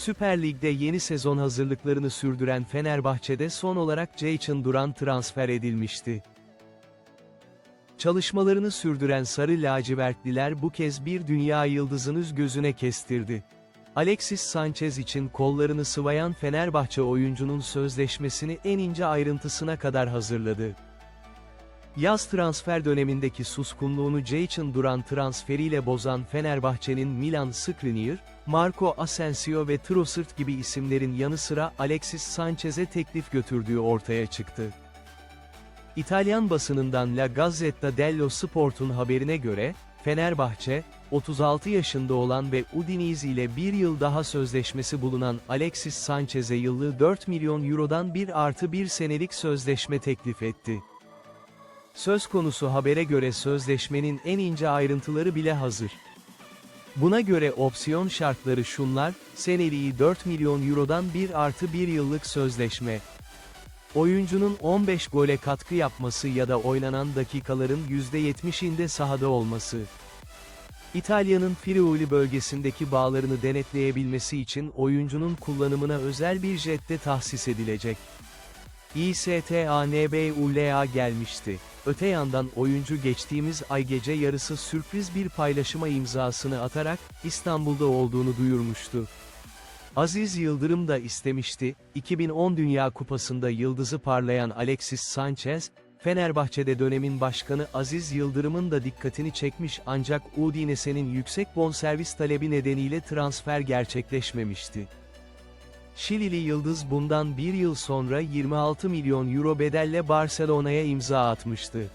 Süper Lig'de yeni sezon hazırlıklarını sürdüren Fenerbahçe'de son olarak Ceyhun Duran transfer edilmişti. Çalışmalarını sürdüren Sarı Lacivertliler bu kez bir dünya yıldızını gözüne kestirdi. Alexis Sanchez için kollarını sıvayan Fenerbahçe oyuncunun sözleşmesini en ince ayrıntısına kadar hazırladı. Yaz transfer dönemindeki suskunluğunu Ceyhun Duran transferiyle bozan Fenerbahçe'nin Milan Skriniar, Marco Asensio ve Trossard gibi isimlerin yanı sıra Alexis Sanchez'e teklif götürdüğü ortaya çıktı. İtalyan basınından La Gazzetta dello Sport'un haberine göre, Fenerbahçe, 36 yaşında olan ve Udinese ile bir yıl daha sözleşmesi bulunan Alexis Sanchez'e yıllığı 4 milyon eurodan bir artı bir senelik sözleşme teklif etti. Söz konusu habere göre sözleşmenin en ince ayrıntıları bile hazır. Buna göre opsiyon şartları şunlar, seneliği 4 milyon eurodan bir artı bir yıllık sözleşme. Oyuncunun 15 gole katkı yapması ya da oynanan dakikaların %70'inde sahada olması. İtalya'nın Friuli bölgesindeki bağlarını denetleyebilmesi için oyuncunun kullanımına özel bir jette tahsis edilecek. İSTANBULA gelmişti. Öte yandan oyuncu geçtiğimiz ay gece yarısı sürpriz bir paylaşıma imzasını atarak, İstanbul'da olduğunu duyurmuştu. Aziz Yıldırım da istemişti, 2010 Dünya Kupası'nda yıldızı parlayan Alexis Sanchez, Fenerbahçe'de dönemin başkanı Aziz Yıldırım'ın da dikkatini çekmiş ancak Udinese'nin yüksek bonservis talebi nedeniyle transfer gerçekleşmemişti. Şilili Yıldız bundan bir yıl sonra 26 milyon euro bedelle Barcelona'ya imza atmıştı.